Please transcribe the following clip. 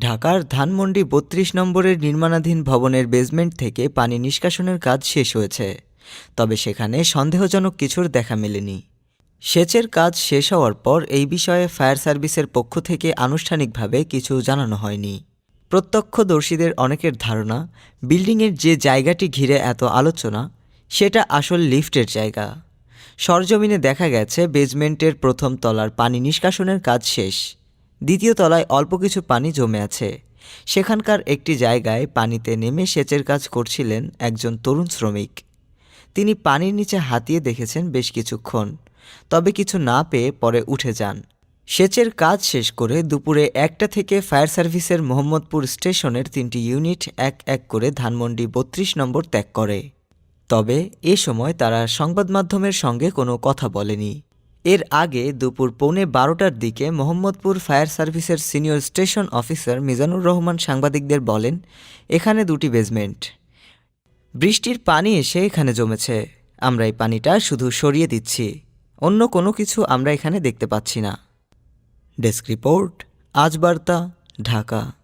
ঢাকার ধানমন্ডি বত্রিশ নম্বরের নির্মাণাধীন ভবনের বেসমেন্ট থেকে পানি নিষ্কাশনের কাজ শেষ হয়েছে, তবে সেখানে সন্দেহজনক কিছুর দেখা মেলেনি। সেচের কাজ শেষ হওয়ার পর এই বিষয়ে ফায়ার সার্ভিসের পক্ষ থেকে আনুষ্ঠানিকভাবে কিছু জানানো হয়নি। প্রত্যক্ষদর্শীদের অনেকের ধারণা, বিল্ডিংয়ের যে জায়গাটি ঘিরে এত আলোচনা, সেটা আসল লিফটের জায়গা। সরজমিনে দেখা গেছে বেজমেন্টের প্রথম তলার পানি নিষ্কাশনের কাজ শেষ। দ্বিতীয় তলায় অল্প কিছু পানি জমে আছে। সেখানকার একটি জায়গায় পানিতে নেমে সেচের কাজ করছিলেন একজন তরুণ শ্রমিক। তিনি পানির নিচে হাতিয়ে দেখেছেন বেশ কিছুক্ষণ, তবে কিছু না পেয়ে পরে উঠে যান। সেচের কাজ শেষ করে দুপুরে একটা থেকে ফায়ার সার্ভিসের মোহাম্মদপুর স্টেশনের তিনটি ইউনিট এক এক করে ধানমন্ডি বত্রিশ নম্বর ত্যাগ করে। তবে এ সময় তারা সংবাদ মাধ্যমের সঙ্গে কোনো কথা বলেনি। এর আগে দুপুর পৌনে বারোটার দিকে মোহাম্মদপুর ফায়ার সার্ভিসের senior station officer Mizanur Rahman সাংবাদিকদের বলেন, এখানে দুটি বেজমেন্ট বৃষ্টির পানি এসে এখানে জমেছে। আমরা এই পানিটা শুধু সরিয়ে দিচ্ছি। অন্য কোনো কিছু আমরা এখানে দেখতে পাচ্ছি না। ডেস্ক রিপোর্ট, আজ বার্তা, ঢাকা।